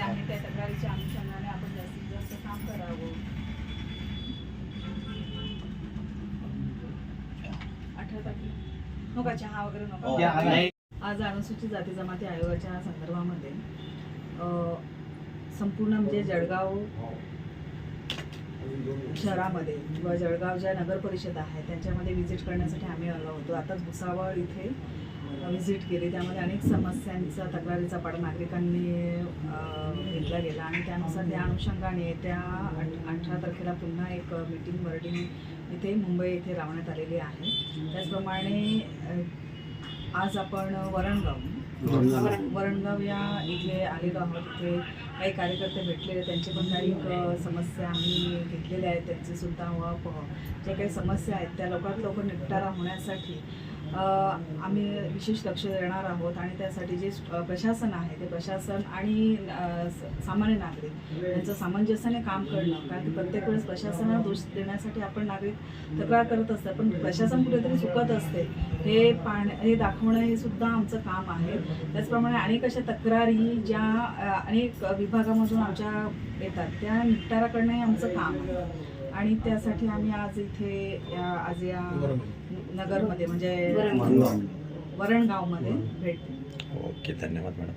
आहे. त्या तक्रारीच्या अनुषंगाने आपण जास्तीत जास्त काम करावं. नका चहा वगैरे हो. नका आज अनुसूचित जाती जमाती आयोगाच्या संदर्भामध्ये संपूर्ण म्हणजे जळगाव शहरामध्ये किंवा जळगाव ज्या नगर परिषद आहे त्यांच्यामध्ये व्हिजिट करण्यासाठी आम्ही आलो होतो. आताच भुसावळ इथे व्हिजिट केली. त्यामध्ये अनेक समस्यांचा तक्रारीचा पाडा नागरिकांनी गेला आणि त्यानुसार त्या अनुषंगाने अठ अठरा तारखेला पुन्हा एक मीटिंग वर्डिंग इथे मुंबई इथे लावण्यात आलेली आहे. त्याचप्रमाणे आज आपण वरणगाव वरणगाव. या इथे आलेलो आहोत. इथे काही कार्यकर्ते भेटलेले त्यांचे पण काही समस्या आम्ही घेतलेल्या आहेत. त्यांचे सुद्धा व ज्या काही समस्या आहेत त्या लवकरात लवकर निपटारा होण्यासाठी आम्ही विशेष लक्ष देणार आहोत आणि त्यासाठी जे प्रशासन आहे ते प्रशासन आणि सामान्य नागरिक यांचं सामंजस्याने काम करणं कारण की प्रत्येक वेळेस प्रशासनाला दोष देण्यासाठी आपण नागरिक तक्रार करत असतात पण प्रशासन कुठेतरी चुकत असते. हे पाण हे दाखवणं हे सुद्धा आमचं काम आहे. त्याचप्रमाणे अनेक अशा तक्रारी ज्या अनेक विभागामधून आमच्या येतात त्या निपटारा करणं हे आमचं काम आहे. आणि त्यासाठी आम्ही आज इथे या आज या नगरमध्ये म्हणजे वरणगावमध्ये भेट ओके धन्यवाद मॅडम.